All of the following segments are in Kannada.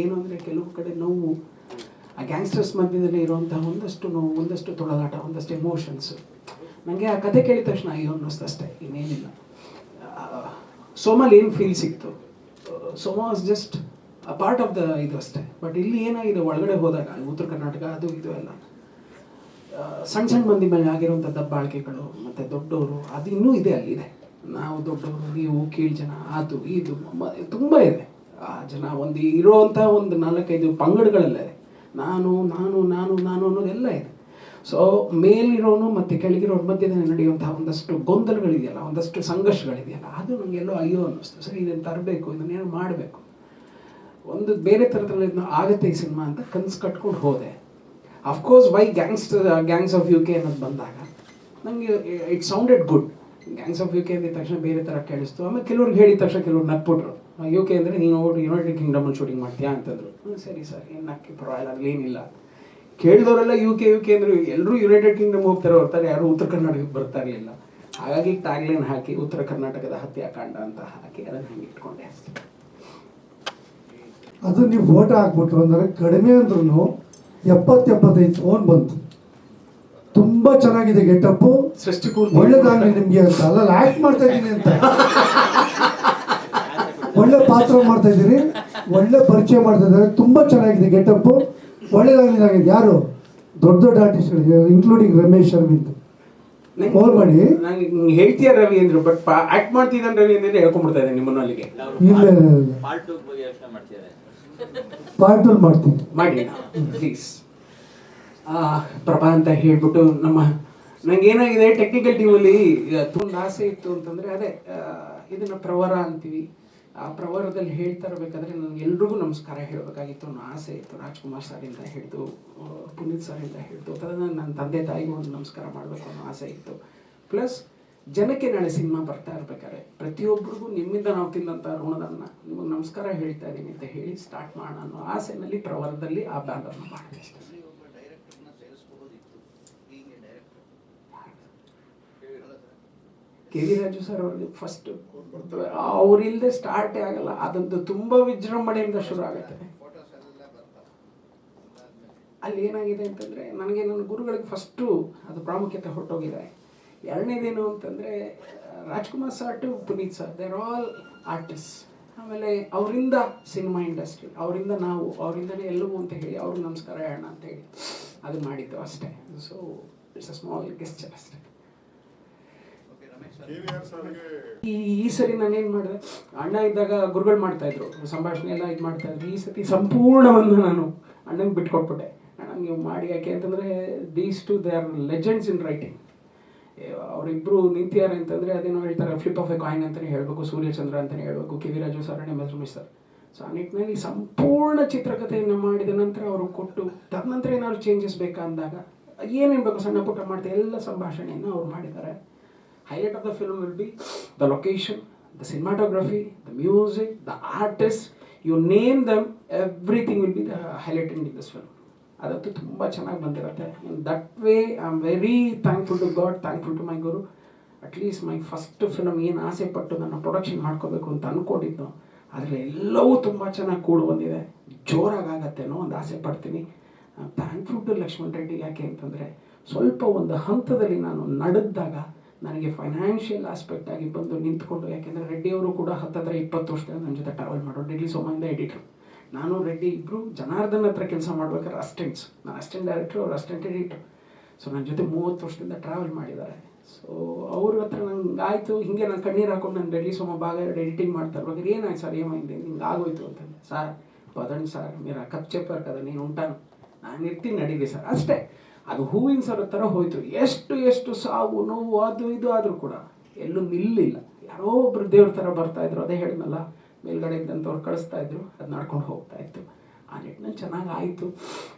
ಏನು ಅಂದರೆ ಕೆಲವು ಕಡೆ ನೋವು, ಆ ಗ್ಯಾಂಗ್ಸ್ಟರ್ಸ್ ಮಧ್ಯದಲ್ಲಿ ಇರುವಂತಹ ಒಂದಷ್ಟು ನೋವು, ಒಂದಷ್ಟು ತೊಳಲಾಟ ಒಂದಷ್ಟು ಎಮೋಷನ್ಸ್ ನನಗೆ ಆ ಕತೆ ಕೇಳಿದ ತಕ್ಷಣ ಅಯ್ಯೋ ಅನ್ನಿಸ್ತು ಅಷ್ಟೇ, ಇನ್ನೇನಿಲ್ಲ. ಸೋಮಲ್ಲಿ ಏನು ಫೀಲ್ ಸಿಕ್ತು? Soma was just a part of the ಇದು ಅಷ್ಟೇ. ಬಟ್ ಇಲ್ಲಿ ಏನಾಗಿದೆ? ಒಳಗಡೆ ಹೋದಾಗ ಉತ್ತರ ಕರ್ನಾಟಕ, ಅದು ಇದು ಎಲ್ಲ. ಸಣ್ಣ ಸಣ್ಣ ಮಂದಿ ಮೇಲೆ ಆಗಿರುವಂಥ ದಬ್ಬಾಳಿಕೆಗಳು, ಮತ್ತು ದೊಡ್ಡವರು, ಅದು ಇನ್ನೂ ಇದೆ ಅಲ್ಲಿದೆ ನಾವು ದೊಡ್ಡವರು, ನೀವು ಕೀಳು ಜನ, ಅದು, ಇದು ತುಂಬ ಇದೆ. ಜನ ಒಂದು ಇರೋವಂಥ ಒಂದು ನಾಲ್ಕೈದು ಪಂಗಡಗಳಲ್ಲೇ ನಾನು ನಾನು ನಾನು ನಾನು ಅನ್ನೋದೆಲ್ಲ ಇದೆ. ಸೊ ಮೇಲಿರೋನು ಮತ್ತು ಕೆಳಗಿರೋರ ಮಧ್ಯದಲ್ಲಿ ನಡೆಯುವಂತಹ ಒಂದಷ್ಟು ಗೊಂದಲಗಳಿದೆಯಲ್ಲ, ಒಂದಷ್ಟು ಸಂಘರ್ಷಗಳಿದೆಯಲ್ಲ, ಅದು ನನಗೆಲ್ಲೋ ಅಯ್ಯೋ ಅನ್ನಿಸ್ತು. ಸರಿ, ಇದನ್ನು ತರಬೇಕು ಇದನ್ನೇನು ಮಾಡಬೇಕು. ಒಂದು ಬೇರೆ ಥರದಲ್ಲಿ ಇದನ್ನ ಆಗುತ್ತೆ ಈ ಸಿನಿಮಾ ಅಂತ ಕನಸು ಕಟ್ಕೊಂಡು ಹೋದೆ. Of course why gangster gangs of U K ಅನ್ನೋದು ಬಂದಾಗ ನನಗೆ it sounded good gangs of U K ಅಂದಿದ ತಕ್ಷಣ ಬೇರೆ ಥರ ಕೇಳಿಸ್ತು. ಆಮೇಲೆ ಕೆಲವ್ರಿಗೆ ಹೇಳಿದ ತಕ್ಷಣ ಕೆಲವ್ರು ನಕ್ಬಿಟ್ರು. ಯು ಕೆ ಅಂದರೆ ನೀನು ಯುನೈಟೆಡ್ ಕಿಂಗ್ಡಮಲ್ಲಿ ಶೂಟಿಂಗ್ ಮಾಡ್ತೀಯಾ? ಅಂತಂದರು. ಸರಿ ಸರ್, ಏನು ನಕ್ಕಿ ಪರವಾಗಿಲ್ಲ ಏನಿಲ್ಲ. ಕೇಳಿದವರೆಲ್ಲ ಯು ಕೆ ಯು ಕೆ ಅಂದರೆ ಎಲ್ಲರೂ ಯುನೈಟೆಡ್ ಕಿಂಗ್ಡಮ್ ಹೋಗ್ತಾರೆ ಹೊರ್ತಾರೆ, ಯಾರು ಉತ್ತರ ಕರ್ನಾಟಕಕ್ಕೆ ಬರ್ತಾ ಇರಲಿಲ್ಲ. ಹಾಗಾಗಿ ಟ್ಯಾಗ್ಲೈನ್ ಹಾಕಿ, ಉತ್ತರ ಕರ್ನಾಟಕದ ಹತ್ಯಾಕಾಂಡ ಅಂತ ಹಾಕಿ ಅದನ್ನು ಹಂಗೆ ಇಟ್ಕೊಂಡೆ ಅದು ನೀವು ಫೋಟೋ ಹಾಕ್ಬಿಟ್ರು ಅಂದರೆ ಕಡಿಮೆ ಅಂದ್ರೂ ಎಪ್ಪತ್ತೆಪ್ಪತ್ತೈದು ಫೋನ್ ಬಂತು. ತುಂಬಾ ಚೆನ್ನಾಗಿದೆ ಗೆಟಪ್ಪು. ಸೃಷ್ಟಿ ಒಳ್ಳೇದಾಗ್ಲಿ ನಿಮ್ಗೆ ಅಂತ. ಅಲ್ಲ ಆಕ್ಟ್ ಮಾಡ್ತಾ ಇದ್ದೀನಿ ಅಂತ. ಒಳ್ಳೆ ಪಾತ್ರ ಮಾಡ್ತಾ ಇದ್ದೀನಿ. ಒಳ್ಳೆ ಪರಿಚಯ ಮಾಡ್ತಾ ಇದ್ದಾರೆ. ತುಂಬಾ ಚೆನ್ನಾಗಿದೆ ಗೆಟಪ್ಪು. ಒಳ್ಳೇದಾಗ್ಲಿ ಆಗಿದೆ ಯಾರು? ದೊಡ್ಡ ದೊಡ್ಡ artist including Ramesh Aravind phone ಮಾಡಿ. ನನಗೆ ಹೇಳ್ತೀಯ ರವಿ ಅಂದ್ರೆ ಬಟ್ ಆಕ್ಟ್ ಮಾಡ್ತಿದ್ದಾನೆ ರವಿ ಅಂದ್ರೆ ಹೇಳ್ಕೊಂಡ್ಬಿಡ್ತಾ ಇದ್ದಾನೆ ನಿಮ್ಮನ್ನು ಅಲ್ಲಿಗೆ. ಇಲ್ಲ ಪಾರ್ಟ್ ಟೂ ಬಗ್ಗೆ ಯೋಚನೆ ಮಾಡ್ತಿದ್ದಾರೆ ಪಾರ್ಟಲ್ ಮಾಡ್ತೀನಿ. ಮಾಡಿ ಪ್ಲೀಸ್ ಪ್ರಭಾ ಅಂತ ಹೇಳ್ಬಿಟ್ಟು ನಮ್ಮ ನಂಗೆ ಏನಾಗಿದೆ ಟೆಕ್ನಿಕಲ್ ಟೀಮಲ್ಲಿ ತುಂಬ ಆಸೆ ಇತ್ತು ಅಂತಂದ್ರೆ ಅದೇ ಇದನ್ನು ಪ್ರವರ ಅಂತೀವಿ. ಆ ಪ್ರವರದಲ್ಲಿ ಹೇಳ್ತಾ ಇರಬೇಕಾದ್ರೆ ನನಗೆ ಎಲ್ರಿಗೂ ನಮಸ್ಕಾರ ಹೇಳಬೇಕಾಗಿತ್ತು, ಅನ್ನೋ ಆಸೆ ಇತ್ತು. ರಾಜ್ಕುಮಾರ್ ಸರಿಂದ ಹಿಡಿದು ಪುನೀತ್ ಸರಿಂದ ಹಿಡಿದು, ಅದನ್ನು ನನ್ನ ತಂದೆ ತಾಯಿಗೂ ಒಂದು ನಮಸ್ಕಾರ ಮಾಡಬೇಕು ಅನ್ನೋ ಆಸೆ ಇತ್ತು. ಪ್ಲಸ್ ಜನಕ್ಕೆ ನಾಳೆ ಸಿನಿಮಾ ಬರ್ತಾ ಇರ್ಬೇಕಾದ್ರೆ ಪ್ರತಿಯೊಬ್ಬರಿಗೂ ನಿಮ್ಮಿಂದ ನಾವು ತಿಂದಂಥ ಋಣದನ್ನ ನಿಮಗೆ ನಮಸ್ಕಾರ ಹೇಳ್ತಾ ಇದ್ದೀನಿ ಅಂತ ಹೇಳಿ ಸ್ಟಾರ್ಟ್ ಮಾಡೋಣ ಅನ್ನೋ ಆಸೆನಲ್ಲಿ ಪ್ರವರದಲ್ಲಿ ಆ ಬ್ಯಾನರ್ನ ಮಾಡಿದೆ ಕೆ ವಿ ರಾಜು ಸರ್ ಅವ್ರಿಗೆ ಫಸ್ಟ್ ಅವರಿಲ್ಲದೆ ಸ್ಟಾರ್ಟೇ ಆಗಲ್ಲ. ಅದಂತೂ ತುಂಬ ವಿಜೃಂಭಣೆಯಿಂದ ಶುರು ಆಗುತ್ತೆ. ಅಲ್ಲಿ ಏನಾಗಿದೆ ಅಂತಂದರೆ, ನನಗೆ ನನ್ನ ಗುರುಗಳಿಗೆ ಫಸ್ಟು ಅದು ಪ್ರಾಮುಖ್ಯತೆ ಹೊರಟೋಗಿದೆ. ಎರಡನೇದೇನು ಅಂತಂದರೆ, Rajkumar sir to Puneeth sir they're all artist ಆಮೇಲೆ ಅವರಿಂದ ಸಿನಿಮಾ ಇಂಡಸ್ಟ್ರಿ ಅವರಿಂದ ನಾವು ಅವರಿಂದನೇ ಎಲ್ಲವೂ ಅಂತ ಹೇಳಿ ಅವ್ರಿಗೆ ನಮಸ್ಕಾರ ಹೇಳೋಣ ಅಂತ ಹೇಳಿ ಅದು ಮಾಡಿದ್ದು ಅಷ್ಟೇ. So it's a small gesture ಅಷ್ಟೇ. ಈ ಈ ಸರಿ ನಾನೇನು ಮಾಡಿದೆ? ಅಣ್ಣ ಇದ್ದಾಗ ಗುರುಗಳು ಮಾಡ್ತಾ ಇದ್ರು. ಸಂಭಾಷಣೆ ಎಲ್ಲ ಇದು ಮಾಡ್ತಾ ಇದ್ರು. ಈ ಸತಿ ಸಂಪೂರ್ಣವನ್ನು ನಾನು ಅಣ್ಣಂಗೆ ಬಿಟ್ಕೊಟ್ಬಿಟ್ಟೆ. ಅಣ್ಣ ನೀವು ಮಾಡಿ ಯಾಕೆ ಅಂತಂದರೆ these two they are legends in writing ಅವರಿಬ್ಬರು ನಿಂತಿದ್ದಾರೆ ಅಂತಂದರೆ, ಅದೇನೋ ಹೇಳ್ತಾರೆ ಫ್ಲಿಪ್ ಆಫ್ ಎ ಕಾಯಿನ್ ಅಂತಲೇ ಹೇಳಬೇಕು, ಸೂರ್ಯಚಂದ್ರ ಅಂತಲೇ ಹೇಳಬೇಕು, K V Raju sir Ramesh sir so ಆ ನಿಟ್ಟಿನಲ್ಲಿ ಸಂಪೂರ್ಣ ಚಿತ್ರಕಥೆಯನ್ನು ಮಾಡಿದ ನಂತರ ಅವರು ಕೊಟ್ಟು, ತದನಂತರ ಏನಾದ್ರು ಚೇಂಜಸ್ ಬೇಕಾ ಅಂದಾಗ ಏನೇನು ಬೇಕು ಸಣ್ಣ ಪುಟ್ಟ ಮಾಡ್ತಾ ಎಲ್ಲ ಸಂಭಾಷಣೆಯನ್ನು ಅವ್ರು ಮಾಡಿದ್ದಾರೆ. Highlight of the film will be the location, the cinematography, the music, the artists. You name them, everything will be the highlighted in this film. ಅದಂತೂ ತುಂಬ ಚೆನ್ನಾಗಿ ಬಂದಿರುತ್ತೆ in that way I am very thankful to God thankful to my guru at least my first film ಏನು ಆಸೆ ಪಟ್ಟು ನನ್ನ ಪ್ರೊಡಕ್ಷನ್ ಮಾಡ್ಕೋಬೇಕು ಅಂತ ಅಂದ್ಕೊಂಡಿದ್ದು ಆದರೆ ಎಲ್ಲವೂ ತುಂಬ ಚೆನ್ನಾಗಿ ಕೂಡು ಬಂದಿದೆ ಜೋರಾಗತ್ತೇನೋ ಒಂದು ಆಸೆ ಪಡ್ತೀನಿ ಥ್ಯಾಂಕ್ಫುಲ್ ಟು ಲಕ್ಷ್ಮಣ್ ರೆಡ್ಡಿ ಯಾಕೆ ಅಂತಂದರೆ ಸ್ವಲ್ಪ ಒಂದು ಹಂತದಲ್ಲಿ ನಾನು ನಡೆದಾಗ ನನಗೆ ಫೈನಾನ್ಷಿಯಲ್ ಆಸ್ಪೆಕ್ಟ್ ಆಗಿ ಬಂದು ನಿಂತ್ಕೊಂಡು, ಯಾಕೆಂದರೆ ರೆಡ್ಡಿಯವರು ಕೂಡ ಹತ್ತತ್ರ ಇಪ್ಪತ್ತು ವರ್ಷದಿಂದ ನನ್ನ ಜೊತೆ ಟ್ರಾವೆಲ್ ಮಾಡೋರು. ರೆಡ್ಡಿ ಸೋಮಯಿಂದ ಎಡಿಟರ್ ನಾನು, ರೆಡ್ಡಿ ಇಬ್ಬರು ಜನಾರ್ದನ್ ಹತ್ರ ಕೆಲಸ ಮಾಡ್ಬೇಕಾದ್ರೆ ಅಸ್ಟೆಂಟ್ಸ್ ನಾನು ಅಸ್ಟೆಂಟ್ ಡೈರೆಕ್ಟ್ರು ಅವ್ರು ಅಸ್ಟೆಂಟ್ ಎಡಿಟ್ರು ಸೊ ನನ್ನ ಜೊತೆ ಮೂವತ್ತು ವರ್ಷದಿಂದ ಟ್ರಾವೆಲ್ ಮಾಡಿದ್ದಾರೆ. ಸೊ ಅವ್ರ ಹತ್ರ ನಂಗೆ ಆಯಿತು ಹೀಗೆ ನಾನು ಕಣ್ಣೀರು ಹಾಕೊಂಡು ನಾನು ರೆಡ್ಡಿ ಸೋಮ ಭಾಗ ಎಡಿಟಿಂಗ್ ಮಾಡ್ತಾ ಇರ್ಬೇಕಾದ್ರೆ ಏನಾಯ್ತು ಸರ್? ಏమైంది ನಿಂಗೆ ಆಗೋಯ್ತು ಅಂತ ಸರ್ ಪದಣ್ ಸರ್, ಮೀರಾ, ಕಪ್ ಚೇಪರ್ ಕದ ನೀನು ಉಂಟಾನು. ನಾನು ಇರ್ತೀನಿ ನಡೀರಿ ಸರ್. ಅಷ್ಟೇ. ಅದು ಹೂವಿನ ಸರ ಥರ ಹೋಯ್ತು. ಎಷ್ಟು ಎಷ್ಟು ಸಾವು ನೋವು ಅದು ಇದು ಆದರೂ ಕೂಡ ಎಲ್ಲೂ ನಿಲ್ಲಿಲ್ಲ. ಯಾರೋ ಒಬ್ರು ದೇವ್ರ ಥರ ಬರ್ತಾ ಇದ್ರು ಅದೇ ಹೇಳಿದ್ನಲ್ಲ ಮೇಲ್ಗಡೆ ಇದ್ದಂಥವ್ರು ಕಳಿಸ್ತಾ ಇದ್ರು ಅದು ನಡ್ಕೊಂಡು ಹೋಗ್ತಾ ಇತ್ತು. ಆ ನಿಟ್ಟಿನಲ್ಲಿ ಚೆನ್ನಾಗಿ ಆಯಿತು.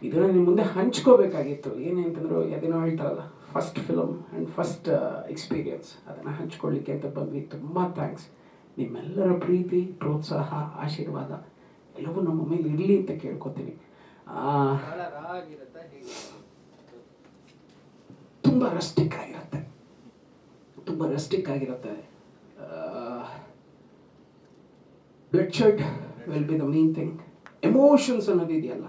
ಇದನ್ನು ನಿಮ್ಮ ಮುಂದೆ ಹಂಚ್ಕೋಬೇಕಾಗಿತ್ತು. ಏನೇಂತಂದ್ರು ಅದೇನೋ ಹೇಳ್ತಾರಲ್ಲ first film and first experience ಅದನ್ನು ಹಂಚ್ಕೊಳ್ಳಿಕ್ಕೆ ಅಂತ ಬಂದ್ವಿ. ತುಂಬ ಥ್ಯಾಂಕ್ಸ್ ನಿಮ್ಮೆಲ್ಲರ ಪ್ರೀತಿ ಪ್ರೋತ್ಸಾಹ ಆಶೀರ್ವಾದ ಎಲ್ಲವೂ ನಮ್ಮ ಮೇಲೆ ಇರಲಿ ಅಂತ ಕೇಳ್ಕೊತೀನಿ. ಆ, ತುಂಬ ರಸ್ಟಿಕ್ ಆಗಿರುತ್ತೆ. ತುಂಬ ರಸ್ಟಿಕ್ ಆಗಿರುತ್ತೆ. Blood shirt will be the main thing emotions ಅನ್ನೋದು ಇದೆಯಲ್ಲ.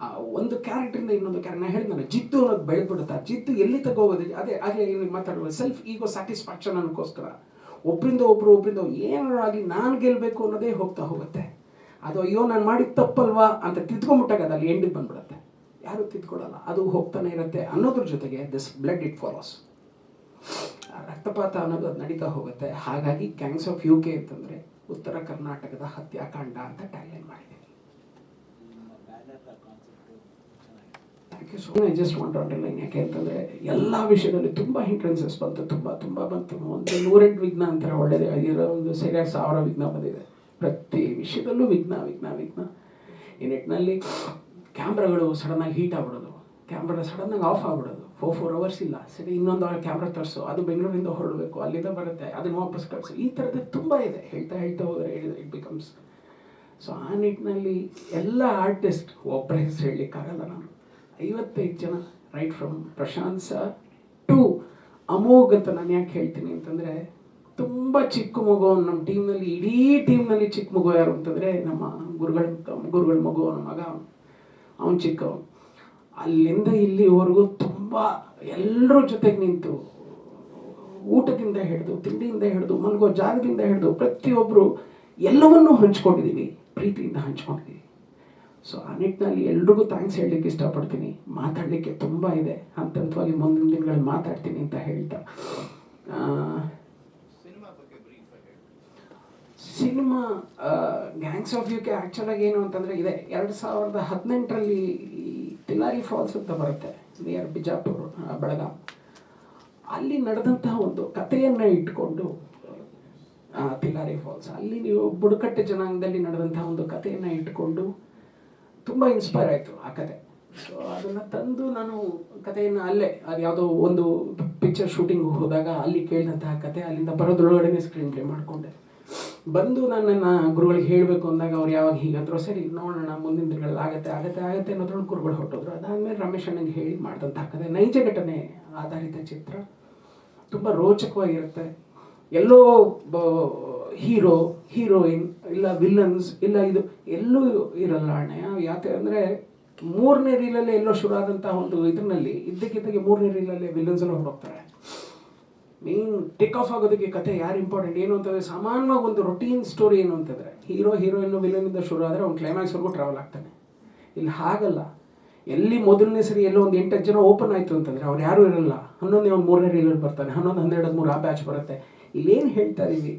ಆ, ಒಂದು ಕ್ಯಾರೆಕ್ಟ್ರಿಂದ ಇನ್ನೊಂದು ಕ್ಯಾರೆಕ್ಟರ್ ನಾನು ಹೇಳಿದ್ನಲ್ಲ, ಜಿದ್ದು ಅನ್ನೋದು ಬೆಳೆದ್ಬಿಡುತ್ತೆ ಆ ಜಿದ್ದು ಎಲ್ಲಿ ತಗೋಬೋದು? ಅದೇ ಅದೇ ಏನು ಮಾತಾಡುವ ಸೆಲ್ಫ್ ಈಗೋ ಸ್ಯಾಟಿಸ್ಫ್ಯಾಕ್ಷನ್ ಅನ್ನೋಕ್ಕೋಸ್ಕರ. ಒಬ್ಬರಿಂದ ಒಬ್ಬರು ಒಬ್ಬರಿಂದ ಏನಾರು ಆಗಿ ನಾನು ಗೆಲ್ಲಬೇಕು ಅನ್ನೋದೇ ಹೋಗ್ತಾ ಹೋಗುತ್ತೆ. ಅದು ಅಯ್ಯೋ, ನಾನು ಮಾಡಿದ ತಪ್ಪಲ್ವಾ ಅಂತ ತಿದ್ಕೊಂಬಿಟ್ಟಾಗ ಅದು ಅಲ್ಲಿ ಎಂಡಿಗೆ ಬಂದ್ಬಿಡುತ್ತೆ. ಯಾರು ತಿದ್ಕೊಡಲ್ಲ ಅದು ಹೋಗ್ತಾನೆ ಇರುತ್ತೆ ಅನ್ನೋದ್ರ ಜೊತೆಗೆ ದಿಸ್ ಬ್ಲಡ್ ಇಟ್ ಫಾಲೋಸ್ ರಕ್ತಪಾತ ಅನ್ನೋದು ಅದು ನಡೀತಾ ಹೋಗುತ್ತೆ. ಹಾಗಾಗಿ ಕ್ಯಾಂಗ್ಸ್ ಆಫ್ ಯು ಕೆ ಅಂತಂದರೆ ಉತ್ತರ ಕರ್ನಾಟಕದ ಹತ್ಯಾಕಾಂಡ ಅಂತ ಟ್ಯಾಗ್ಲೈನ್ ಮಾಡಿದೆ. ಜಸ್ಟ್ ವಾಂಟ್ ಯಾಕೆ ಅಂತಂದರೆ ಎಲ್ಲ ವಿಷಯದಲ್ಲಿ ತುಂಬ ಹಿಂಟ್ರೆನ್ಸಸ್ ಬಂತು, ತುಂಬ ತುಂಬ ಬಂತು. ಒಂದು ನೂರೆಂಟು ವಿಘ್ನ ಅಂತಾರೆ ಒಳ್ಳೆಯದೇ ಆಗಿರೋ ಒಂದು ಸರಿಯಾಗಿ ಸಾವಿರ ವಿಘ್ನ ಬಂದಿದೆ. ಪ್ರತಿ ವಿಷಯದಲ್ಲೂ ವಿಘ್ನ ವಿಘ್ನ ವಿಘ್ನ. ಈ ನಿಟ್ಟಿನಲ್ಲಿ ಕ್ಯಾಮ್ರಾಗಳು ಸಡನ್ನಾಗಿ ಹೀಟ್ ಆಗ್ಬಿಡೋದು. ಕ್ಯಾಮ್ರಾ ಸಡನ್ನಾಗಿ ಆಫ್ ಆಗ್ಬಿಡೋದು. ಫೋರ್ ಫೋರ್ ಅವರ್ಸ್ ಇಲ್ಲ. ಸರಿ, ಇನ್ನೊಂದು ಕ್ಯಾಮ್ರಾ ತರಿಸು. ಅದು ಬೆಂಗಳೂರಿಂದ ಹೊರಡಬೇಕು. ಅಲ್ಲಿಂದ ಬರುತ್ತೆ. ಅದನ್ನು ವಾಪಸ್ ಕಳಿಸು. ಈ ಥರದ್ದು ತುಂಬ ಇದೆ. ಹೇಳ್ತಾ ಹೇಳ್ತಾ ಹೋದರೆ ಇಟ್ ಬಿಕಮ್ಸ್ ಸೊ ಆ ನಿಟ್ಟಿನಲ್ಲಿ ಎಲ್ಲ ಆರ್ಟಿಸ್ಟ್ ಒಬ್ಬರ ಹೆಸರು ಹೇಳಲಿಕ್ಕಾಗಲ್ಲ ನಾನು. ಐವತ್ತೈದು ಜನ right from Prashanth sir to Amogh ಅಂತ ನಾನು ಯಾಕೆ ಹೇಳ್ತೀನಿ ಅಂತಂದರೆ, ತುಂಬ ಚಿಕ್ಕ ಮಗು ನಮ್ಮ ಟೀಮ್ನಲ್ಲಿ ಇಡೀ ಟೀಮ್ನಲ್ಲಿ ಚಿಕ್ಕ ಮಗು ಯಾರು ಅಂತಂದರೆ, ನಮ್ಮ ಗುರುಗಳ ಗುರುಗಳ ಮಗು ನಮ್ಮ ಮಗ ಅವನು ಚಿಕ್ಕವ ಅಲ್ಲಿಂದ ಇಲ್ಲಿವರೆಗೂ ತುಂಬ ಎಲ್ಲರ ಜೊತೆಗೆ ನಿಂತು ಊಟದಿಂದ ಹಿಡಿದು, ತಿಂಡಿಯಿಂದ ಹಿಡಿದು, ಮಲಗೋ ಜಾಗದಿಂದ ಹಿಡಿದು ಪ್ರತಿಯೊಬ್ಬರು ಎಲ್ಲವನ್ನೂ ಹಂಚ್ಕೊಂಡಿದ್ದೀವಿ ಪ್ರೀತಿಯಿಂದ ಹಂಚ್ಕೊಂಡಿದ್ದೀವಿ ಸೊ ಆ ನಿಟ್ಟಿನಲ್ಲಿ ಎಲ್ರಿಗೂ ಥ್ಯಾಂಕ್ಸ್ ಹೇಳಲಿಕ್ಕೆ ಇಷ್ಟಪಡ್ತೀನಿ. ಮಾತಾಡಲಿಕ್ಕೆ ತುಂಬ ಇದೆ. ಅಂತಂತವಾಗಿ ಮುಂದಿನ ದಿನಗಳಲ್ಲಿ ಮಾತಾಡ್ತೀನಿ ಅಂತ ಹೇಳ್ತಾ. Cinema gangs of U K ಆ್ಯಕ್ಚುಲಾಗಿ ಏನು ಅಂತಂದರೆ ಇದೆ. ಎರಡು ಸಾವಿರದ ಹದಿನೆಂಟರಲ್ಲಿ ತಿಲಾರಿ ಫಾಲ್ಸ್ ಅಂತ ಬರುತ್ತೆ. ನಿಯರ್ ಬಿಜಾಪುರ್ ಬೆಳಗಾಂ. ಅಲ್ಲಿ ನಡೆದಂತಹ ಒಂದು ಕಥೆಯನ್ನು ಇಟ್ಕೊಂಡು ಆ, ತಿಲಾರಿ ಫಾಲ್ಸ್ ಅಲ್ಲಿ ನೀವು ಬುಡಕಟ್ಟು ಜನಾಂಗದಲ್ಲಿ ನಡೆದಂತಹ ಒಂದು ಕಥೆಯನ್ನು ಇಟ್ಕೊಂಡು ತುಂಬ ಇನ್ಸ್ಪೈರ್ ಆಯಿತು ಆ ಕತೆ. ಸೊ ಅದನ್ನು ತಂದು ನಾನು ಕಥೆಯನ್ನು ಅಲ್ಲೇ ಅದು ಯಾವುದೋ ಒಂದು ಪಿಕ್ಚರ್ ಶೂಟಿಂಗ್ ಹೋದಾಗ ಅಲ್ಲಿ ಕೇಳಿದಂತಹ ಕತೆ ಅಲ್ಲಿಂದ ಬರೋದ್ರೊಳಗಡೆ ಸ್ಕ್ರೀನ್ ಪ್ಲೇ ಮಾಡಿಕೊಂಡೆ. ಬಂದು ನನ್ನನ್ನು ನನ್ನ ಗುರುಗಳಿಗೆ ಹೇಳಬೇಕು ಅಂದಾಗ ಅವ್ರು ಯಾವಾಗ ಹೀಗಂದ್ರು ಸರಿ ನೋಡೋಣ, ಮುಂದಿನ ದಿನಗಳಲ್ಲಿ ಆಗುತ್ತೆ ಆಗುತ್ತೆ ಆಗುತ್ತೆ ಅನ್ನೋದ್ರೊಳಗೆ ಗುರುಗಳು ಹೊಟ್ಟೋದ್ರು ಅದಾದಮೇಲೆ ರಮೇಶ್ ಅಣ್ಣಂಗೆ ಹೇಳಿ ಮಾಡಿದಂಥ ಕತೆ ನೈಜ ಘಟನೆ ಆಧಾರಿತ ಚಿತ್ರ. ತುಂಬ ರೋಚಕವಾಗಿರುತ್ತೆ. ಎಲ್ಲೋ ಹೀರೋ, ಹೀರೋಯಿನ್, ಇಲ್ಲ ವಿಲನ್ಸ್ ಇಲ್ಲ ಇದು, ಎಲ್ಲೂ ಇರಲ್ಲ ಅಣ್ಣ ಯಾಕೆ ಅಂದರೆ ಮೂರನೇ ರೀಲಲ್ಲೇ ಎಲ್ಲೋ ಶುರು ಆದಂಥ ಒಂದು ಇದರಲ್ಲಿ, ಇದ್ದಕ್ಕಿದ್ದಾಗೆ ಮೂರನೇ ರೀಲಲ್ಲೇ ವಿಲನ್ಸ್ ಎಲ್ಲ ಹೊರಡ್ತಾರೆ ಮೇನ್ ಟೇಕ್ ಆಫ್ ಆಗೋದಕ್ಕೆ ಕತೆ ಯಾರು ಇಂಪಾರ್ಟೆಂಟ್ ಏನು ಅಂತಂದರೆ ಸಾಮಾನ್ಯವಾಗಿ ಒಂದು ರೊಟೀನ್ ಸ್ಟೋರಿ ಏನು ಅಂತಂದರೆ ಹೀರೋ ಹೀರೋಯಿನ್ ವಿಲನಿಂದ ಶುರು ಆದರೆ ಅವ್ನು ಕ್ಲೈಮ್ಯಾಕ್ಸ್ವರೆಗೂ ಟ್ರಾವೆಲ್ ಆಗ್ತಾನೆ. ಇಲ್ಲಿ ಹಾಗಲ್ಲ. ಎಲ್ಲಿ ಮೊದಲನೇ ಸರಿ ಎಲ್ಲೋ ಒಂದು ಎಂಟತ್ತು ಜನ ಓಪನ್ ಆಯಿತು ಅಂತಂದರೆ ಅವ್ರು ಯಾರೂ ಇರಲ್ಲ. ಹನ್ನೊಂದನೇ ಒಂದು ಮೂರನೇ ರೀಲಲ್ಲಿ ಬರ್ತಾನೆ, ಹನ್ನೊಂದು, ಹನ್ನೆರಡು, ಹದಿಮೂರು ಆ ಬ್ಯಾಚ್ ಬರುತ್ತೆ. ಇಲ್ಲೇನು ಹೇಳ್ತಾ ಇದ್ದೀವಿ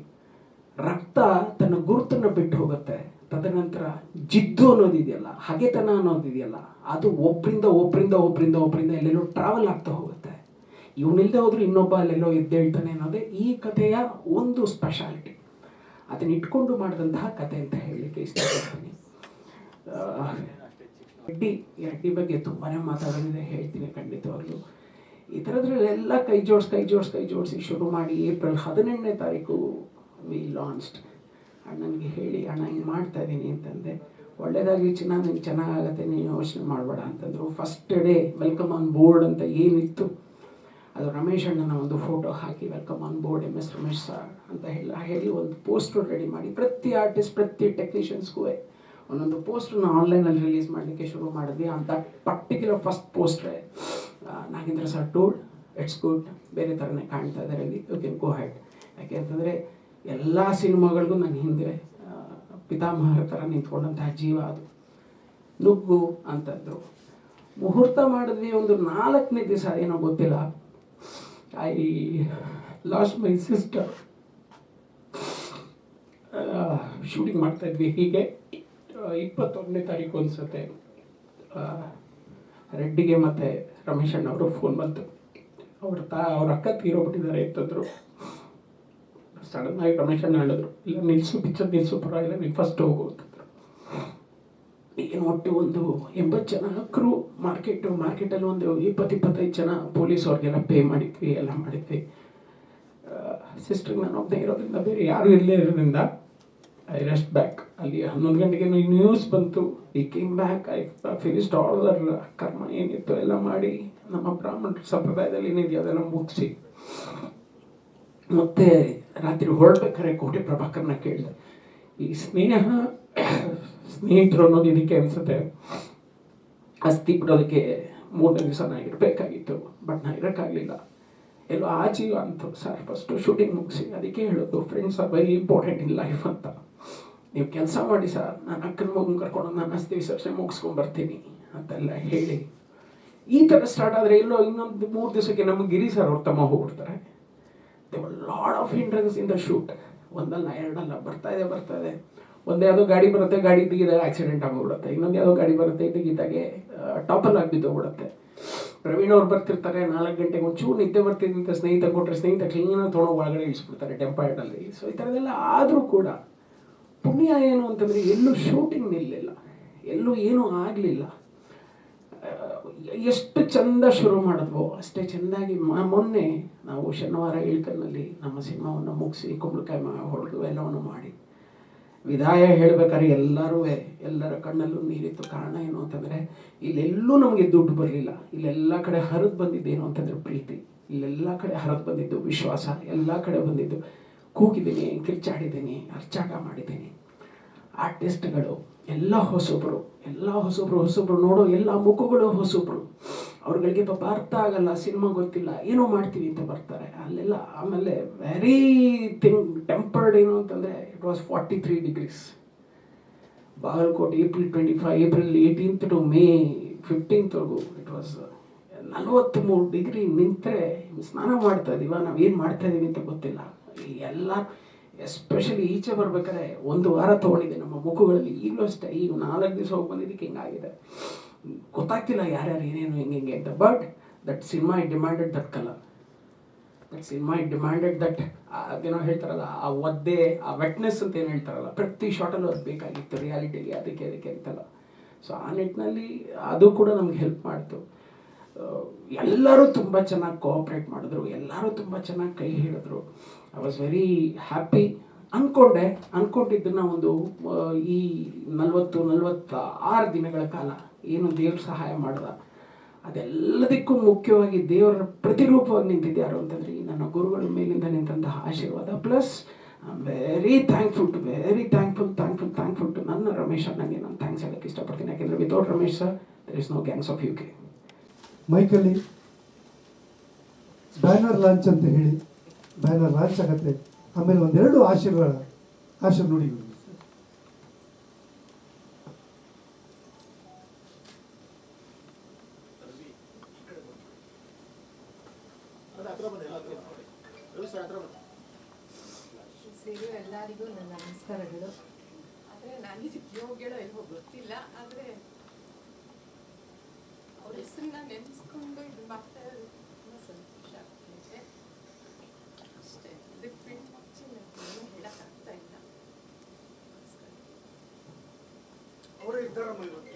ರಕ್ತ ತನ್ನ ಗುರುತನ್ನು ಬಿಟ್ಟು ಹೋಗುತ್ತೆ. ತದನಂತರ ಜಿದ್ದು ಅನ್ನೋದಿದೆಯಲ್ಲ ಹಗೆತನ ಅನ್ನೋದಿದೆಯಲ್ಲ ಅದು ಒಬ್ಬರಿಂದ ಒಬ್ಬರಿಂದ ಒಬ್ಬರಿಂದ ಒಬ್ಬರಿಂದ ಎಲ್ಲೆಲ್ಲೋ ಟ್ರಾವೆಲ್ ಆಗ್ತಾ ಹೋಗುತ್ತೆ. ಇವನಿಲ್ಲದೆ ಹೋದ್ರೆ ಇನ್ನೊಬ್ಬ ಅಲ್ಲೆಲ್ಲೋ ಎದ್ದೇಳ್ತಾನೆ ಅನ್ನೋದೇ ಈ ಕಥೆಯ ಒಂದು ಸ್ಪೆಷಾಲಿಟಿ ಅದನ್ನ ಇಟ್ಕೊಂಡು ಮಾಡಿದಂತಹ ಕತೆ ಅಂತ ಹೇಳಲಿಕ್ಕೆ ಇಷ್ಟಪಡ್ತೀನಿ. ಅಡ್ಡಿ ರೆಡ್ಡಿ ರೆಡ್ಡಿ ಬಗ್ಗೆ ತುಂಬಾ ಮಾತಾಡೋದಿದೆ, ಹೇಳ್ತೀನಿ ಖಂಡಿತವಾಗ್ಲೂ. ಈ ಥರದ್ರಲ್ಲೆಲ್ಲ ಕೈ ಜೋಡಿಸಿ ಕೈ ಜೋಡಿಸಿ ಕೈ ಜೋಡಿಸಿ ಶುರು ಮಾಡಿ ಏಪ್ರಿಲ್ ಹದಿನೆಂಟನೇ ತಾರೀಕು ವಿ ಲಾಂಚ್ಡ್ ಅಣ್ಣನಿಗೆ ಹೇಳಿ, ಅಣ್ಣ ಹಿಂಗೆ ಮಾಡ್ತಾ ಇದ್ದೀನಿ ಅಂತಂದೆ. ಒಳ್ಳೇದಾಗಲಿ ಚಿನ್ನ, ನಿಂಗೆ ಚೆನ್ನಾಗಾಗತ್ತೆ, ನೀನು ಯೋಚನೆ ಮಾಡಬೇಡ ಅಂತಂದರು. First day welcome on board ಅಂತ ಏನಿತ್ತು. ಅದು ರಮೇಶ್ ಅಣ್ಣನ ಒಂದು photo hockey welcome on board M S Ramesh sir ಅಂತ ಹೇಳಿ ಹೇಳಿ ಒಂದು ಪೋಸ್ಟರ್ ರೆಡಿ ಮಾಡಿ. ಪ್ರತಿ ಆರ್ಟಿಸ್ಟ್ ಪ್ರತಿ ಟೆಕ್ನಿಷಿಯನ್ಸ್ಗೂ ಒಂದೊಂದು ಪೋಸ್ಟ್ರನ್ನ ಆನ್ಲೈನಲ್ಲಿ ರಿಲೀಸ್ ಮಾಡಲಿಕ್ಕೆ ಶುರು ಮಾಡಿದ್ವಿ. ಅಂತ particular first ಪೋಸ್ಟ್ರೇ Nagendra sir told it's good ಬೇರೆ ಥರನೇ ಕಾಣ್ತಾ ಇದ್ದಾರೆ ಯು ಕೆನ್ ಗೋ ಹ್ಯಾಡ್ ಯಾಕೆ ಅಂತಂದರೆ ಎಲ್ಲ ಸಿನಿಮಾಗಳಿಗೂ ನನ್ನ ಹಿಂದೆ ಪಿತಾಮಹರ ಥರ ನಿಂತ್ಕೊಂಡಂತಹ ಜೀವ ಅದು. ನುಗ್ಗು ಅಂತಂದರು ಮುಹೂರ್ತ ಮಾಡಿದ್ವಿ ಒಂದು ನಾಲ್ಕನೇ ದಿವಸ, ಏನೋ ಗೊತ್ತಿಲ್ಲ. I lost my sister shooting ಮಾಡ್ತಾ ಇದ್ವಿ. ಹೀಗೆ ಇಪ್ಪತ್ತೊಂದನೇ ತಾರೀಕು ಅನ್ಸುತ್ತೆ ರೆಡ್ಡಿಗೆ ಮತ್ತು ರಮೇಶ್ ಅಣ್ಣವರು ಫೋನ್ ಬಂತು. ಅವ್ರ ತಾ, ಅವ್ರ ಅಕ್ಕ ತೀರೋಗ್ಬಿಟ್ಟಿದ್ದಾರೆ ಅಂತಂದರು. ಸಡನ್ನಾಗಿ ರಮೇಶ್ ಅಣ್ಣ ಹೇಳಿದ್ರು, ಇಲ್ಲ ನಿಲ್ಲಿಸು ಪಿಕ್ಚರ್ ನಿಲ್ಲಿಸು ಪರವಾಗಿಲ್ಲ, ನೀನು ಫಸ್ಟ್ ಹೋಗೋದು ಏನು ಒಟ್ಟು ಒಂದು ಎಂಬತ್ತು ಜನ ಕ್ರೂ ಮಾರ್ಕೆಟು ಮಾರ್ಕೆಟಲ್ಲಿ ಒಂದು ಇಪ್ಪತ್ತು ಇಪ್ಪತ್ತೈದು ಜನ ಪೊಲೀಸ್ ಅವ್ರಿಗೆಲ್ಲ ಪೇ ಮಾಡಿದ್ವಿ, ಎಲ್ಲ ಮಾಡಿದ್ವಿ. ಸಿಸ್ಟರ್ ನಾನು ಒಬ್ಬನೇ ಇರೋದ್ರಿಂದ ಬೇರೆ ಯಾರು ಇಲ್ಲೇ ಇರೋದ್ರಿಂದ ಐ ರೆಸ್ಟ್ ಬ್ಯಾಕ್ ಅಲ್ಲಿ ಹನ್ನೊಂದು ಗಂಟೆಗೆ ನ್ಯೂಸ್ ಬಂತು. ಈ came back I finished all ಕರ್ಮ ಏನಿತ್ತು ಎಲ್ಲ ಮಾಡಿ ನಮ್ಮ ಬ್ರಾಹ್ಮಣ ಸಂಪ್ರದಾಯದಲ್ಲಿ ಏನಿದೆಯೋ ಅದೆಲ್ಲ ಮುಗಿಸಿ. ಮತ್ತೆ ರಾತ್ರಿ ಹೊರಡ್ಬೇಕಾದ್ರೆ ಕೋಟೆ ಪ್ರಭಾಕರ್ನ ಕೇಳಿದೆ. ಈ ಸ್ನೇಹ ಸ್ನೇಹಿತರು ಅನ್ನೋದು ಇದಕ್ಕೆ ಅನಿಸುತ್ತೆ ಅಸ್ಥಿ ಬಿಡೋದಕ್ಕೆ ಮೂರನೇ ದಿವಸ ನಾ ಇರಬೇಕಾಗಿತ್ತು ಬಟ್ ನಾ ಇರೋಕ್ಕಾಗಲಿಲ್ಲ. ಎಲ್ಲೋ ಆಚೆ ಅಂತು ಸರ್ ಫಸ್ಟು ಶೂಟಿಂಗ್ ಮುಗಿಸಿ, ಅದಕ್ಕೆ ಹೇಳೋದು friends are very important in life ಅಂತ. ನೀವು ಕೆಲಸ ಮಾಡಿ ಸರ್, ನಾನು ಅಕ್ಕನ ಮಗನ ಕರ್ಕೊಂಡು ನಾನು ಅಸ್ತಿ ವಿಸರ್ಜನೆ ಮುಗಿಸ್ಕೊಂಡು ಬರ್ತೀನಿ ಅಂತೆಲ್ಲ ಹೇಳಿ. ಈ ಥರ ಸ್ಟಾರ್ಟ್ ಆದರೆ ಎಲ್ಲೋ ಇನ್ನೊಂದು ಮೂರು ದಿವಸಕ್ಕೆ ನಮ್ಮ ಗಿರಿ ಸರ್ ಅವ್ರ ತಮ್ಮ ಹೋಗ್ಬಿಡ್ತಾರೆ. They lot of interest in the shoot ಒಂದಲ್ಲ, ಎರಡಲ್ಲ, ಬರ್ತಾ ಇದೆ ಬರ್ತಾ ಇದೆ. ಒಂದು ಯಾವುದೋ ಗಾಡಿ ಬರುತ್ತೆ, ಗಾಡಿ ತೆಗಿದಾಗ ಆಕ್ಸಿಡೆಂಟ್ ಆಗೋಗ್ಬಿಡುತ್ತೆ ಇನ್ನೊಂದು ಯಾವುದೋ ಗಾಡಿ ಬರುತ್ತೆ ತೆಗಿದಾಗೆ ಟಾಪಲ್ಲಿ ಆಗಿ ಬಿದ್ದೋಗ್ಬಿಡುತ್ತೆ ಪ್ರವೀಣ್ ಅವ್ರು ಬರ್ತಿರ್ತಾರೆ, ನಾಲ್ಕು ಗಂಟೆಗೆ ಒಂಚೂರು ನಿದ್ದೆ ಬರ್ತಿದ್ದಂಥ ಸ್ನೇಹಿತ ಕೊಟ್ಟರೆ ಸ್ನೇಹಿತ ಕ್ಲೀನಾಗಿ ತೊಗೊಂಡು ಒಳಗಡೆ ಇಳಿಸ್ಬಿಡ್ತಾರೆ ಟೆಂಪಾಯ್ಡಲ್ಲಿ ಸೊ ಈ ಥರದ್ದೆಲ್ಲ ಆದರೂ ಕೂಡ ಪುಣ್ಯ ಏನು ಅಂತಂದರೆ ಎಲ್ಲೂ ಶೂಟಿಂಗ್ ನಿಲ್ಲಿಲ್ಲ. ಎಲ್ಲೂ ಏನೂ ಆಗಲಿಲ್ಲ. ಎಷ್ಟು ಚಂದ ಶುರು ಮಾಡಿದ್ವೋ, ಅಷ್ಟೇ ಚೆಂದಾಗಿ ಮೊನ್ನೆ ನಾವು ಶನಿವಾರ ಇಳ್ಕಲ್ನಲ್ಲಿ ನಮ್ಮ ಸಿನಿಮಾವನ್ನು ಮುಗಿಸಿ ಕುಂಬಳಕಾಯಿ ಮಾ, ಹೊಡೆದು ಎಲ್ಲವನ್ನು ಮಾಡಿ ವಿದಾಯ ಹೇಳ್ಬೇಕಾದ್ರೆ ಎಲ್ಲರೂ ಎಲ್ಲರ ಕಣ್ಣಲ್ಲೂ ನೀರಿತ್ತು. ಕಾರಣ ಏನು ಅಂತಂದರೆ, ಇಲ್ಲೆಲ್ಲೂ ನಮಗೆ ದುಡ್ಡು ಬರಲಿಲ್ಲ. ಇಲ್ಲೆಲ್ಲ ಕಡೆ ಹರಿದು ಬಂದಿದ್ದೇನು ಅಂತಂದರೆ ಪ್ರೀತಿ. ಇಲ್ಲೆಲ್ಲ ಕಡೆ ಹರಿದು ಬಂದಿದ್ದು ವಿಶ್ವಾಸ. ಎಲ್ಲ ಕಡೆ ಬಂದಿದ್ದು, ಕೂಗಿದ್ದೀನಿ, ಕಿರ್ಚಾಡಿದ್ದೀನಿ ಅರ್ಚಾಟ ಮಾಡಿದ್ದೀನಿ. ಆರ್ಟಿಸ್ಟ್ಗಳು ಎಲ್ಲ ಹೊಸೊಬ್ರು ಎಲ್ಲ ಹೊಸೊಬ್ರು ಹೊಸೊಬ್ರು ನೋಡೋ, ಎಲ್ಲ ಮುಖಗಳು ಹೊಸೊಬ್ರು. ಅವ್ರುಗಳಿಗೆ ಪಾಪ ಅರ್ಥ ಆಗಲ್ಲ, ಸಿನಿಮಾ ಗೊತ್ತಿಲ್ಲ, ಏನೋ ಮಾಡ್ತೀವಿ ಅಂತ ಬರ್ತಾರೆ. ಅಲ್ಲೆಲ್ಲ ಆಮೇಲೆ ವೆರಿ ಥಿಂಗ್ ಟೆಂಪರ್ಡ್ ಏನು ಅಂತಂದರೆ it was forty three degrees Bagalkote April twenty five April eighteenth to May ಫಿಫ್ಟೀನ್ತ್ವರೆಗೂ it was ನಲವತ್ತ್ಮೂರು ಡಿಗ್ರಿ ನಿಂತರೆ ಸ್ನಾನ ಮಾಡ್ತಾ ಇದ್ದೀವ, ನಾವೇನು ಮಾಡ್ತಾ ಇದೀವಿ ಅಂತ ಗೊತ್ತಿಲ್ಲ. ಎಲ್ಲ ಎಸ್ಪೆಷಲಿ ಈಚೆ ಬರ್ಬೇಕಾದ್ರೆ ಒಂದು ವಾರ ತೊಗೊಂಡಿದೆ ನಮ್ಮ ಮುಖಗಳಲ್ಲಿ. ಈಗಲೂ ಅಷ್ಟೇ. ಈಗ ನಾಲ್ಕು ದಿವಸ ಹೋಗಿ ಬಂದಿದ್ದಕ್ಕೆ ಹಿಂಗಾಗಿದೆ. ಗೊತ್ತಾಗ್ತಿಲ್ಲ ಯಾರ್ಯಾರು ಏನೇನು, ಹೆಂಗೆ ಹೆಂಗೆ ಅಂತ. But that cinema it demanded that colour that cinema it demanded that ಅದೇನೋ ಹೇಳ್ತಾರಲ್ಲ, ಆ ಒದ್ದೆ, ಆ ವೆಟ್ನೆಸ್ ಅಂತ ಏನು ಹೇಳ್ತಾರಲ್ಲ, ಪ್ರತಿ ಶಾರ್ಟಲ್ಲೂ ಅದು ಬೇಕಾಗಿತ್ತು. ರಿಯಾಲಿಟಿಗೆ ಅದಕ್ಕೆ ಅದಕ್ಕೆ ಅಂತಲ್ಲ. ಸೊ ಆ ನಿಟ್ಟಿನಲ್ಲಿ ಅದು ಕೂಡ ನಮ್ಗೆ ಹೆಲ್ಪ್ ಮಾಡ್ತು. ಎಲ್ಲರೂ ತುಂಬ ಚೆನ್ನಾಗಿ ಕೋಆಪ್ರೇಟ್ ಮಾಡಿದ್ರು, ಎಲ್ಲರೂ ತುಂಬ ಚೆನ್ನಾಗಿ ಕೈ ಹಿಡಿದ್ರು. ಐ ವಾಸ್ ವೆರಿ ಹ್ಯಾಪಿ ಅಂದ್ಕೊಂಡೆ ಅಂದ್ಕೊಂಡಿದ್ದನ್ನ ಒಂದು ಈ ನಲವತ್ತು ನಲವತ್ತ ಆರು ದಿನಗಳ ಕಾಲ ಏನು ದೇವ್ರ ಸಹಾಯ ಮಾಡ್ದ. ಅದೆಲ್ಲದಕ್ಕೂ ಮುಖ್ಯವಾಗಿ ದೇವರ ಪ್ರತಿರೂಪವಾಗಿ ನಿಂತಿದ್ದು ಯಾರು ಅಂತಂದ್ರೆ, ಈ ನನ್ನ ಗುರುಗಳ ಮೇಲಿಂದ ನಿಂತಹ ಆಶೀರ್ವಾದ. Plus very thankful to very thankful thankful thankful to ನನ್ನ ರಮೇಶ್ ನನಗೆ ನಾನು ಥ್ಯಾಂಕ್ಸ್ ಹೇಳಕ್ಕೆ ಇಷ್ಟಪಡ್ತೀನಿ. ಯಾಕೆಂದರೆ without Ramesh sir there is no gangs of U K ಮೈಕಲ್ಲಿ banner launch ಅಂತ ಹೇಳಿ, ಬ್ಯಾನರ್ ಲಾಂಚ್ ಆಗತ್ತೆ. ಆಮೇಲೆ ಒಂದೆರಡು ಆಶೀರ್ವಾದ ಆಶೀರ್ ನೋಡಿ ಎಲ್ಲರಿಗೂ ನನ್ನ ನಮಸ್ಕಾರಗಳು. ಆದರೆ ನನಗೆ ಇಲ್ವೋ ಗೊತ್ತಿಲ್ಲ, ಆದರೆ ಹೆಸರನ್ನ ನೆನೆಸ್ಕೊಂಡು ಇದು ಮಾಡ್ತಾ ಇರೋದು ತುಂಬ ಸಂತೋಷ ಆಗ್ತಿದೆ ಅಷ್ಟೇ ಇದಕ್ಕೆ ಬಿಟ್ಟು ಮುಂಚೆ ನನಗೆ ಏನೂ ಹೇಳೋಕ್ಕಾಗ್ತಾ ಇಲ್ಲ ಅವರೇ ಇದ್ದಾರಮ್ಮ ಇವತ್ತು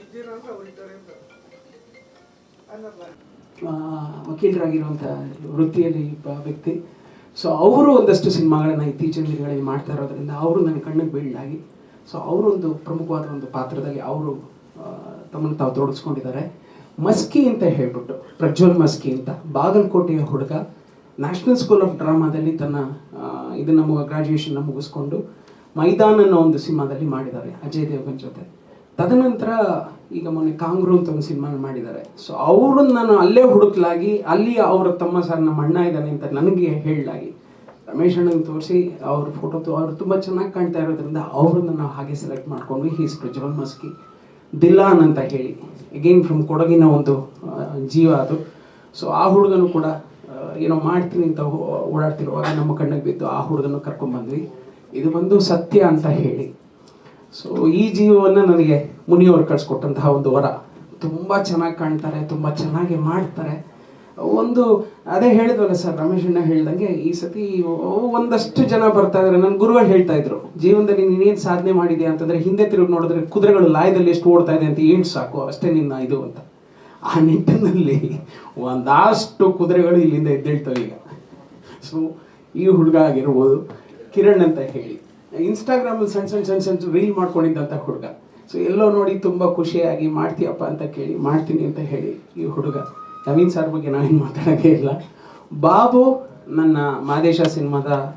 ಇದ್ದೀರಾ ಅಂದ್ರೆ ಅವ್ರು ಇದ್ದಾರೆ ಅಂತ ಬ್ಯಾನರ್ ಲಾಂಚ್ ಆ, ವಕೀಲರಾಗಿರುವಂಥ ವೃತ್ತಿಯಲ್ಲಿ ಒಬ್ಬ ವ್ಯಕ್ತಿ. ಸೊ ಅವರು ಒಂದಷ್ಟು ಸಿನಿಮಾಗಳನ್ನು ಇತ್ತೀಚಿನ ದಿನಗಳಲ್ಲಿ ಮಾಡ್ತಾ ಇರೋದ್ರಿಂದ ಅವರು ನನ್ನ ಕಣ್ಣಿಗೆ ಬೀಳಾಗಿ ಸೊ ಅವರೊಂದು ಪ್ರಮುಖವಾದ ಒಂದು ಪಾತ್ರದಲ್ಲಿ ಅವರು ತಮ್ಮನ್ನು ತಾವು ತೊಡಗಿಸ್ಕೊಂಡಿದ್ದಾರೆ ಮಸ್ಕಿ ಅಂತ ಹೇಳ್ಬಿಟ್ಟು, ಪ್ರಜ್ವಲ್ ಮಸ್ಕಿ ಅಂತ, ಬಾಗಲಕೋಟೆಯ ಹುಡುಗ ನ್ಯಾಷನಲ್ ಸ್ಕೂಲ್ ಆಫ್ ಡ್ರಾಮಾದಲ್ಲಿ ತನ್ನ ಇದು ನಮ್ಮ ಗ್ರಾಜುಯೇಷನ್ನ ಮುಗಿಸ್ಕೊಂಡು ಮೈದಾನ್ ಅನ್ನೋ ಒಂದು ಸಿನಿಮಾದಲ್ಲಿ ಮಾಡಿದ್ದಾರೆ, ಅಜಯ್ ದೇವಗನ್ ಜೊತೆ. ತದನಂತರ ಈಗ ಮೊನ್ನೆ ಕಾಂಗ್ರೂ ಅಂತ ಒಂದು ಸಿನಿಮಾ ಮಾಡಿದ್ದಾರೆ. ಸೊ ಅವ್ರನ್ನ ನಾನು ಅಲ್ಲೇ ಹುಡುಕ್ಲಾಗಿ, ಅಲ್ಲಿ ಅವರ ತಮ್ಮ ಸರ್ ನಮ್ಮ ಅಣ್ಣ ಇದ್ದಾನೆ ಅಂತ ನನಗೆ ಹೇಳಲಾಗಿ, ರಮೇಶ್ ಅಣ್ಣನ ತೋರಿಸಿ ಅವ್ರ ಫೋಟೋ ಅವ್ರು ತುಂಬ ಚೆನ್ನಾಗಿ ಕಾಣ್ತಾ ಇರೋದ್ರಿಂದ ಅವ್ರನ್ನ ನಾವು ಹಾಗೆ ಸೆಲೆಕ್ಟ್ ಮಾಡ್ಕೊಂಡ್ವಿ. ಹೀಸ್ ಪ್ರಜ್ವಲ್ ಮಸ್ಕಿ ದಿಲ್ಲಾನ್ ಅಂತ ಹೇಳಿ. ಅಗೇನ್ ಫ್ರಮ್ ಕೊಡಗಿನ ಒಂದು ಜೀವ ಅದು. ಸೊ ಆ ಹುಡುಗನು ಕೂಡ ಏನೋ ಮಾಡ್ತೀನಿ ಅಂತ ಓಡಾಡ್ತಿರುವಾಗ ನಮ್ಮ ಕಣ್ಣಿಗೆ ಬಿದ್ದು ಆ ಹುಡುಗನ ಕರ್ಕೊಂಡ್ಬಂದ್ವಿ ಇದು ಬಂದು ಸತ್ಯ ಅಂತ ಹೇಳಿ. ಸೊ ಈ ಜೀವವನ್ನು ನನಗೆ ಮುನಿಯವರು ಕಳಿಸ್ಕೊಟ್ಟಂತಹ ಒಂದು ವರ. ತುಂಬ ಚೆನ್ನಾಗಿ ಕಾಣ್ತಾರೆ, ತುಂಬ ಚೆನ್ನಾಗಿ ಮಾಡ್ತಾರೆ. ಒಂದು, ಅದೇ ಹೇಳಿದ್ವಲ್ಲ ಸರ್, ರಮೇಶ್ ಅಣ್ಣ ಹೇಳ್ದಂಗೆ, ಈ ಸತಿ ಒಂದಷ್ಟು ಜನ ಬರ್ತಾ ಇದ್ದಾರೆ ನನ್ನ ಗುರುಗಳು ಹೇಳ್ತಾ ಇದ್ರು, ಜೀವನದಲ್ಲಿ ನೀನೇನು ಸಾಧನೆ ಮಾಡಿದ್ಯಾ ಅಂತಂದ್ರೆ, ಹಿಂದೆ ತಿರುಗಿ ನೋಡಿದ್ರೆ ಕುದುರೆಗಳು ಲಾಯದಲ್ಲಿ ಎಷ್ಟು ಓಡ್ತಾ ಇದೆ ಅಂತ ಏನು ಸಾಕು, ಅಷ್ಟೇ ನಿನ್ನ ಇದು ಅಂತ. ಆ ನಿಟ್ಟಿನಲ್ಲಿ ಒಂದಷ್ಟು ಕುದುರೆಗಳು ಇಲ್ಲಿಂದ ಎದ್ದೇಳ್ತವೆ ಈಗ. ಸೊ ಈ ಹುಡುಗ ಆಗಿರ್ಬೋದು, ಕಿರಣ್ ಅಂತ ಹೇಳಿ. ಇನ್ಸ್ಟಾಗ್ರಾಮಲ್ಲಿ ಸಣ್ಣ ಸಣ್ಣ ಸಣ್ಣ ಸಣ್ಣ ರೀಲ್ ಮಾಡ್ಕೊಂಡಿದ್ದಂಥ ಹುಡುಗ. ಸೊ ಎಲ್ಲೋ ನೋಡಿ ತುಂಬ ಖುಷಿಯಾಗಿ, ಮಾಡ್ತೀಯಪ್ಪ ಅಂತ ಕೇಳಿ, ಮಾಡ್ತೀನಿ ಅಂತ ಹೇಳಿ ಈ ಹುಡುಗ. ನವೀನ್ ಸರ್ ಬಗ್ಗೆ ನಾವೇನು ಮಾತಾಡೋಕ್ಕೆ ಇಲ್ಲ. ಬಾಬು ನನ್ನ ಮಾದೇಶ ಸಿನಿಮಾದ